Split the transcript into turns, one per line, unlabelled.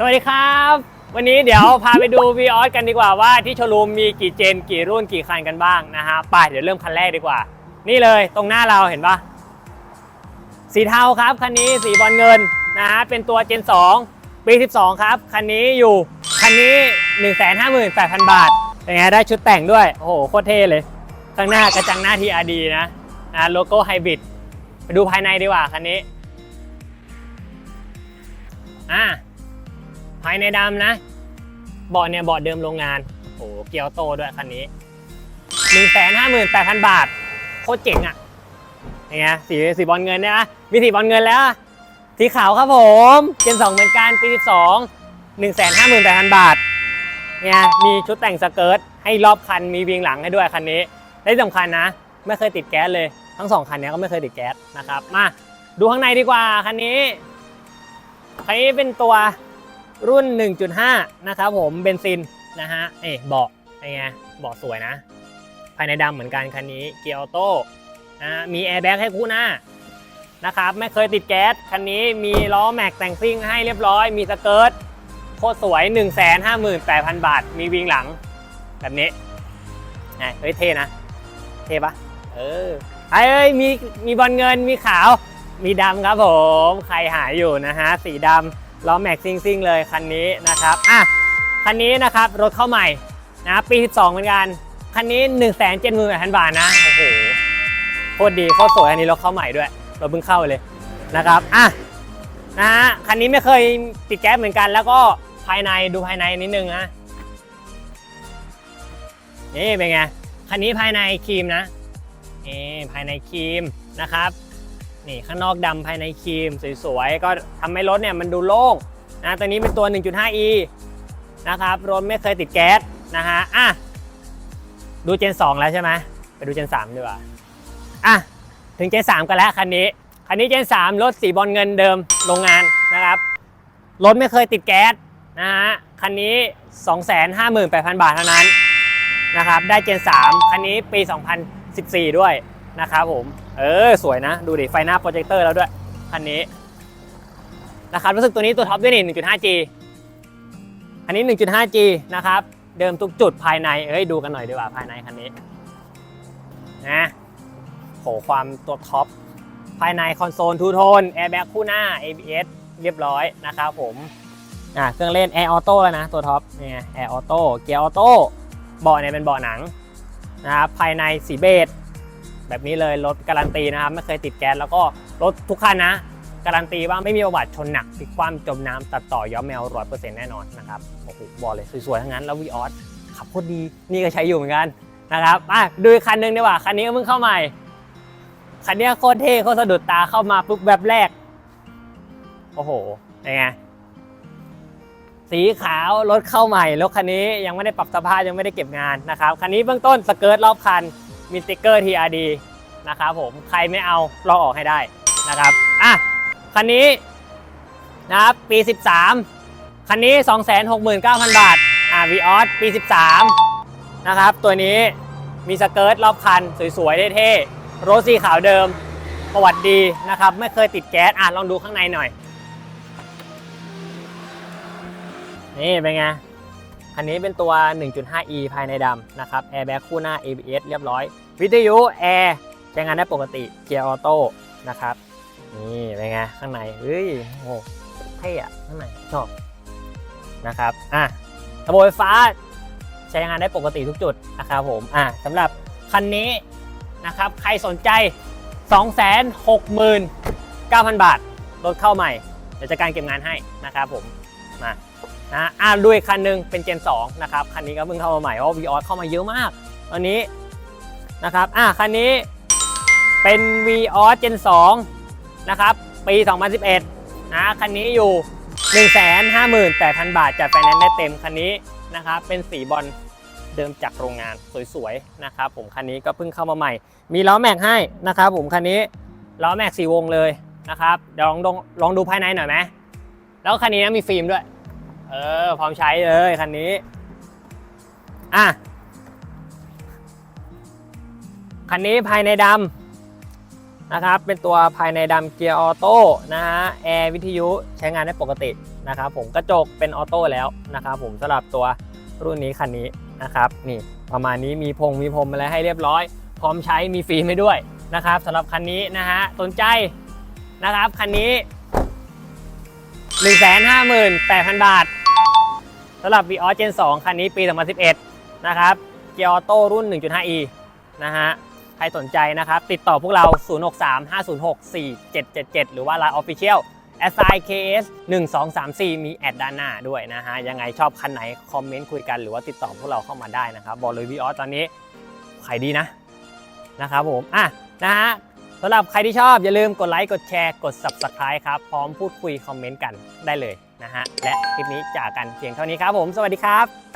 สวัสดีครับ วันนี้เดี๋ยวพาไปดู v ีออสกันดีกว่าว่าที่โชว์รูมมีกี่เจนกี่รุ่นกี่คันกันบ้างนะฮะไปเดี๋ยวเริ่มคันแรกดีกว่า นี่เลยตรงหน้าเราเห็นปะสีเทาครับคันนี้สีบอลเงินนะฮะเป็นตัวเจน 2 ปี 12 ครับคันนี้อยู่คันนี้ 158,000 บาทเป็นไงได้ชุดแต่งด้วย โอ้โหโคตรเท่เลยข้างหน้ากระจังหน้า TRD นะนะโลโก้ไฮบริดไปดูภายในดีกว่าคันนี้อ่าายในดำนะบาะเนี่ยบาะเดิมโรงงานโอ้โหเกียวโตด้วยคันนี้158,000บาท โคตรเจ๋งอะยังไงสีสีบอลเงินเนี่ยนะมีสีบอลเงินแล้วสีขาวครับผมเจน2เหมือนกันปี12 158,000บาทเนี่ยมีชุดแต่งสเกิร์ตให้รอบคันมีวิงหลังให้ด้วยคันนี้และสำคัญนะ ไม่เคยติดแก๊สเลย ทั้งสองคันเนี้ยก็ไม่เคยติดแก๊สนะครับมาดูข้างในดีกว่าคันนี้คันนี้เป็นตัว รุ่น 1.5 นะครับผมเบนซินนะฮะเอ๊เบาะเป็นไงเบาะสวยนะ ภายในดำเหมือนกันคันนี้เกียร์ออโต้นะมีแอร์แบ็กให้คู่หน้านะครับไม่เคยติดแก๊สคันนี้มีล้อแม็กแต่งซิ่งให้เรียบร้อย มีสเกิร์ตโคตรสวย 158,000 บาท มีวิงหลังแบบนี้ไงเฮ้ยเท่นะ เท่ปะเออไอ้เอ้ยมีมีบอลเงินมีขาว มีดำครับผม ใครหายอยู่นะฮะ สีดำ ล้อแม็กซิ่งซิ่งเลยคันนี้นะครับอะคันนี้นะครับรถเข้าใหม่นะปี 12 เหมือนกัน คันนี้ 1 7 0 0 0 0 บาทนะ โอ้โหโคตรดีโคตรสวยอันนี้รถเข้าใหม่ด้วยราเพิ่งเข้าเลยนะครับอะนะฮะคันนี้ไม่เคยติดแก๊สเหมือนกัน แล้วก็ภายในดูภายในนิดนึงนะนี่เป็นไงคันนี้ภายในครีมนะนี่ภายในครีมนะครับ นี่ข้างนอกดำภายในครีมสวยๆ ก็ทำให้รถเนี่ยมันดูโล่งนะตัวนี้เป็นตัว 1.5e นะครับรถไม่เคยติดแก๊สนะฮะอะดูเจน 2 แล้วใช่ไหมไปดูเจน 3 ดีกว่าอะถึงเจน 3 กันแล้วคันนี้ คันนี้เจน 3 รถสีบอลเงินเดิมโรงงานนะครับ รถไม่เคยติดแก๊สนะฮะคันนี้ 258,000 บาทเท่านั้นนะครับได้เจน 3 คันนี้ปี 2014 ด้วยนะครับผม เออ สวยนะ ดูดิ ไฟหน้าโปรเจคเตอร์แล้วด้วย คันนี้ นะครับ รู้สึกตัวนี้ตัวท็อปด้วยนี่ 1.5G อันนี้ 1.5G นะครับ เดิมทุกจุดภายใน เอ้ย ดูกันหน่อยดีกว่าภายในคันนี้ นะโหความตัวท็อป ภายในคอนโซลทูโทนแอร์แบ็กคู่หน้า ABS เรียบร้อยนะครับผม อะเครื่องเล่นแอร์ออโต้แล้วนะ ตัวท็อปนี่ไงแอร์ออโต้เกียร์ออโต้เบาะเนี่ยเป็นเบาะหนังนะครับภายในสีเบจ แบบนี้เลยรถการันตีนะครับไม่เคยติดแก๊สแล้วก็รถทุกคันนะการันตีว่าไม่มีประวัติชนหนักพลิกคว่ำจมน้ำตัดต่อย้อมแมวร้อยเปอร์เซ็นต์แน่นอนนะครับโอ้โหบอกเลยสวยๆทั้งนั้นแล้ววีออสขับโคตรดีนี่ก็ใช้อยู่เหมือนกันนะครับอะดูอีกคันหนึงดีกว่าคันนี้ก็เพิ่งเข้าใหม่ คันนี้โคตรเท่โคตรสะดุดตาเข้ามาปุ๊บแบบแรก โอ้โหเป็นไงสีขาวรถเข้าใหม่รถคันนี้ยังไม่ได้ปรับสภาพยังไม่ได้เก็บงานนะครับคันนี้เบื้องต้นสเกิร์ตรอบคัน มีสติกเกอร์ TRD นะครับผมใครไม่เอาลอกออกให้ได้นะครับอะคันนี้นะครับปี 13 คันนี้ 269,000 บาทอ่าวีออสปี 13 นะครับ ตัวนี้มีสเกิร์ตรอบคัน สวยๆเท่ๆรถสีขาวเดิม ประวัติดีนะครับ ไม่เคยติดแก๊สอะลองดูข้างในหน่อย นี่เป็นไง คันนี้เป็นตัว 1.5e ภายในดำนะครับแอร์แบ็กคู่หน้า ABS เรียบร้อย วิทยุแอร์ใช้งานได้ปกติเกียร์ออโต้นะครับ นี่เป็นไงข้างในเฮ้ยโอ้โหเท่อะข้างในชอบนะครับอะระบบไฟฟ้าใช้งานได้ปกติทุกจุดนะครับผมอะสำหรับคันนี้นะครับใครสนใจ 269,000 บาท รถเข้าใหม่ เดี๋ยวจัดการเก็บงานให้นะครับผมมา นะอ่าดูอีกคันหนึงเป็นเจน2นะครับคันนี้ก็เพิ่งเข้ามาใหม่เพราะวีออสเข้ามาเยอะมากตอนนี้นะครับอ่าคันนี้เป็น v ีออสเจน2นะครับปี 2011นะคันนี้อยู่ 158,000 บาทจัดไฟแนนซ์ได้เต็มคันนี้นะครับเป็นสีบอลเดิมจากโรงงานสวยๆนะครับผมคันนี้ก็เพิ่งเข้ามาใหม่ มีล้อแม็กให้นะครับผมคันนี้ล้อแม็กสีวงเลยนะครับเดี๋ยวลองลองลองดูภายในหน่อยไหมแล้วคันนี้นะมีฟิล์มด้วย เออ พร้อมใช้เลยคันนี้ อะ คันนี้ภายในดำนะครับ เป็นตัวภายในดำเกียร์ออโต้นะฮะ แอร์วิทยุใช้งานได้ปกตินะครับผม กระจกเป็นออโต้แล้วนะครับผมสำหรับตัวรุ่นนี้คันนี้นะครับ นี่ประมาณนี้มีพงมีพรมอะไรให้เรียบร้อย พร้อมใช้มีฟรีไม่ด้วยนะครับสำหรับคันนี้นะฮะสนใจนะครับคันนี้ 158,000 บาท สำหรับ v ีออ Gen 2คันนี้ปี 2011 นะครับ เกียร์ออโต้รุ่น 1.5e นะฮะ ใครสนใจนะครับ ติดต่อพวกเรา 063 506 4777 หรือว่า Line Official s i k s 1234 มีแอดด้านหน้าด้วยนะฮะ ยังไงชอบคันไหน คอมเมนต์คุยกันหรือว่าติดต่อพวกเราเข้ามาได้นะครับ บอกเลย v ีออตอนนี้ขายดีนะ นะครับผม อะ นะฮะสำหรับใครที่ชอบอย่าลืมกดไลค์ กดแชร์ กด Subscribe ครับ พร้อมพูดคุยคอมเมนต์กันได้เลย นะฮะและคลิปนี้จากกันเพียงเท่านี้ครับผม สวัสดีครับ